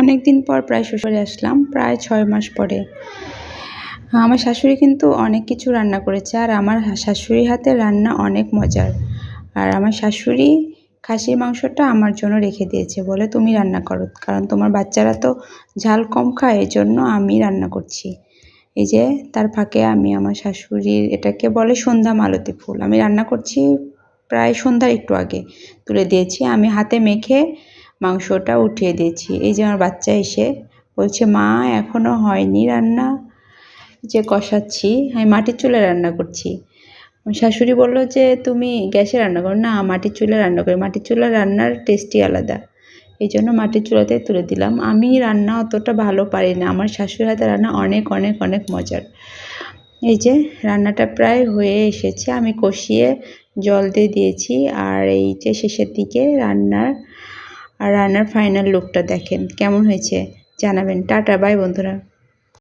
অনেক দিন পর প্রায় শ্বশুরে আসলাম, প্রায় ছয় মাস পরে। আমার শাশুড়ি কিন্তু অনেক কিছু রান্না করেছে, আর আমার শাশুড়ির হাতে রান্না অনেক মজার। আর আমার শাশুড়ি খাসির মাংসটা আমার জন্য রেখে দিয়েছে, বলে তুমি রান্না করো, কারণ তোমার বাচ্চারা তো ঝাল কম খায় এই জন্য আমি রান্না করছি। এই যে, তার ফাঁকে আমি আমার শাশুড়ির এটাকে বলে সন্ধ্যা মালতি ফুল। আমি রান্না করছি প্রায় সন্ধ্যার একটু আগে, তুলে দিয়েছি। আমি হাতে মেখে মাংসটা উঠিয়ে দিয়েছি। এই যে আমার বাচ্চা এসে বলছে, মা এখনও হয়নি রান্না। যে কষাচ্ছি, আমি মাটির চুলে রান্না করছি। শাশুড়ি বলল যে, তুমি গ্যাসে রান্না করো। না, মাটির চুলে রান্না করি। মাটির চুলা রান্নার টেস্টই আলাদা। এই জন্য মাটির চুলাতে তুলে দিলাম। আমি রান্না অতটা ভালো পারি না। আমার শাশুড়ি হাতে রান্না অনেক অনেক অনেক মজার। এই যে রান্নাটা প্রায় হয়ে এসেছে। আমি কষিয়ে জল দিয়ে দিয়েছি। আর এই যে শেষের দিকে রান্নার আর রান্নার ফাইনাল লুকটা দেখেন। কেমন হয়েছে? জানাবেন। টাটা বাই বন্ধুরা।